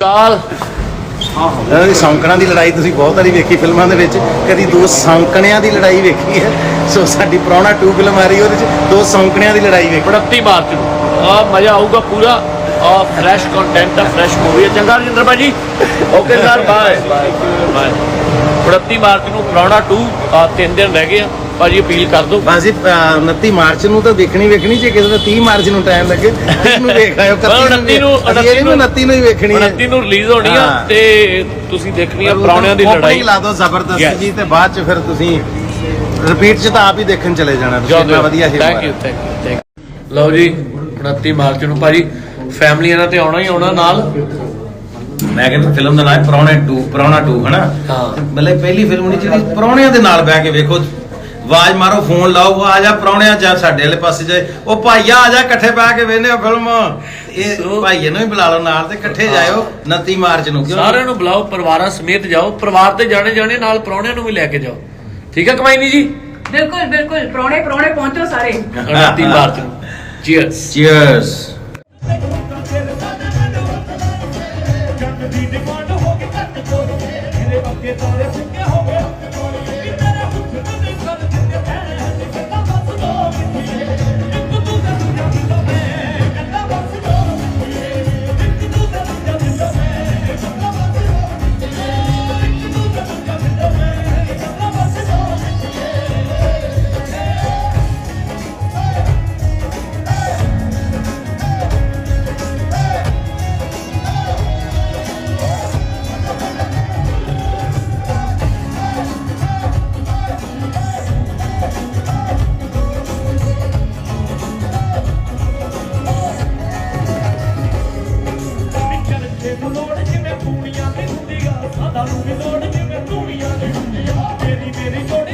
ਕਾਲ। ਇਹਨਾਂ ਦੀ ਸੌਂਕਣਾਂ ਦੀ ਲੜਾਈ ਤੁਸੀਂ ਬਹੁਤ ਵਾਰੀ ਵੇਖੀ ਫਿਲਮਾਂ ਦੇ ਵਿੱਚ। ਕਦੀ ਦੋ ਸੌਂਕਣਿਆਂ ਦੀ ਲੜਾਈ ਵੇਖੀ ਹੈ। ਸੋ ਸਾਡੀ ਪ੍ਰਾਹੁਣਾ 2 ਫਿਲਮ ਆ ਰਹੀ ਉਹਦੇ ਵਿੱਚ ਦੋ ਸੌਂਕਣਿਆਂ ਦੀ ਲੜਾਈ ਵੇਖੀ। 29 ਮਾਰਚ ਨੂੰ ਆ ਮਜ਼ਾ ਆਊਗਾ ਪੂਰਾ। ਆ ਫਰੈਸ਼ ਕੰਟੈਂਟ ਆ ਫਰੈਸ਼ ਮੂਵੀ ਹੈ ਚੰਗਾ ਰਜਿੰਦਰ ਭਾਜੀ। Okay sir bye bye 29 March ਨੂੰ ਪੁਰਾਣਾ 2 ਆ ਤਿੰਨ ਦਿਨ ਰਹਿ ਗਏ ਆ। ਭਾਜੀ ਅਪੀਲ ਕਰ ਦਿਓ। ਬਾਜੀ 29 ਮਾਰਚ ਨੂੰ ਤਾਂ ਦੇਖਣੀ ਵੇਖਣੀ ਜੇ ਕਿਸੇ ਦਾ 30 ਮਾਰਚ ਨੂੰ ਟਾਈਮ ਲੱਗੇ ਇਹਨੂੰ ਵੇਖ ਆਇਓ 29 ਨੂੰ ਅਸੀਂ ਇਹਨੂੰ 29 ਨੂੰ ਹੀ ਵੇਖਣੀ ਹੈ। 29 ਨੂੰ ਰਿਲੀਜ਼ ਹੋਣੀ ਆ। ਤੇ ਤੁਸੀਂ ਦੇਖਣੀ ਆ ਪੁਰਾਣਿਆਂ ਦੀ ਲੜਾਈ। ਲਾ ਦਿਓ ਜ਼ਬਰਦਸਤ. ਜੀ ਤੇ ਬਾਅਦ ਚ ਫਿਰ ਤੁਸੀਂ ਰਿਪੀਟ ਚ ਤਾਂ ਆਪ ਹੀ ਦੇਖਣ ਚਲੇ ਜਾਣਾ ਤੁਸੀਂ। ਇੰਨਾ ਵਧੀਆ ਹੀ ਥੈਂਕ ਯੂ ਥੈਂਕ ਯੂ ਲਓ ਜੀ 29 ਮਾਰਚ ਨੂੰ ਭਾਜੀ ਫੈਮਲੀਆਂ ਨਾਲ ਤੇ ਆਉਣਾ ਹੀ ਆਉਣਾ ਨਾਲ। ਮੈਂ ਕਹਿੰਦਾ ਫਿਲਮ ਦਾ ਨਾਮ ਹੈ ਪ੍ਰਾਹੁਣੇ 2 ਪ੍ਰਾਹੁਣਾ 2 ਹਨਾ? ਹਾਂ। ਮਤਲਬ ਪਹਿਲੀ ਫਿਲਮ ਨਹੀਂ ਜਿਹੜੀ ਪ੍ਰਾਹੁਣਿਆਂ ਦੇ ਨਾਲ ਬਹਿ ਕੇ ਵੇਖੋ। ਆਵਾਜ਼ ਮਾਰੋ ਫੋਨ ਲਾਓ ਉਹ ਆ ਜਾ ਪ੍ਰਾਹੁਣਿਆਂ ਜਾ ਸਾਡੇ ਵਾਲੇ ਪਾਸੇ ਜਾਏ। ਉਹ ਭਾਈਆ ਆ ਜਾ ਇਕੱਠੇ ਬਹਿ ਕੇ ਵੇਖਨੇ ਆ ਫਿਲਮ। ਇਹ ਭਾਈਏ ਨੂੰ ਵੀ ਬੁਲਾ ਲਓ ਨਾਲ ਤੇ ਇਕੱਠੇ ਜਾਇਓ 29 ਮਾਰਚ ਨੂੰ ਕਿਉਂ? ਸਾਰਿਆਂ ਨੂੰ ਬੁਲਾਓ ਪਰਿਵਾਰਾਂ ਸਮੇਤ ਜਾਓ ਪਰਿਵਾਰ ਤੇ ਜਾਣੇ ਜਾਣੇ ਨਾਲ ਪ੍ਰਾਹੁਣਿਆਂ ਨੂੰ ਵੀ ਲੈ ਕੇ ਜਾਓ। ਠੀਕ ਹੈ ਕਮਾਈਨੀ ਜੀ? ਬਿਲਕੁਲ ਬਿਲਕੁਲ। ਪ੍ਰੋਣੇ ਪ੍ਰੋਣੇ ਪਹੁੰਚੋ ਸਾਰੇ। 29 ਮਾਰਚ ਨੂੰ। ਚੀਅਰਸ ਚੀਅਰਸ ਜਿਵੇਂ ਪੂਣੀਆਂ ਤੇ ਹੁੰਦੀਆਂ ਸਾਡਾ ਤੇ ਹੁੰਦੀਆਂ। ਮੇਰੀ ਮੇਰੀ ਜੋੜੀ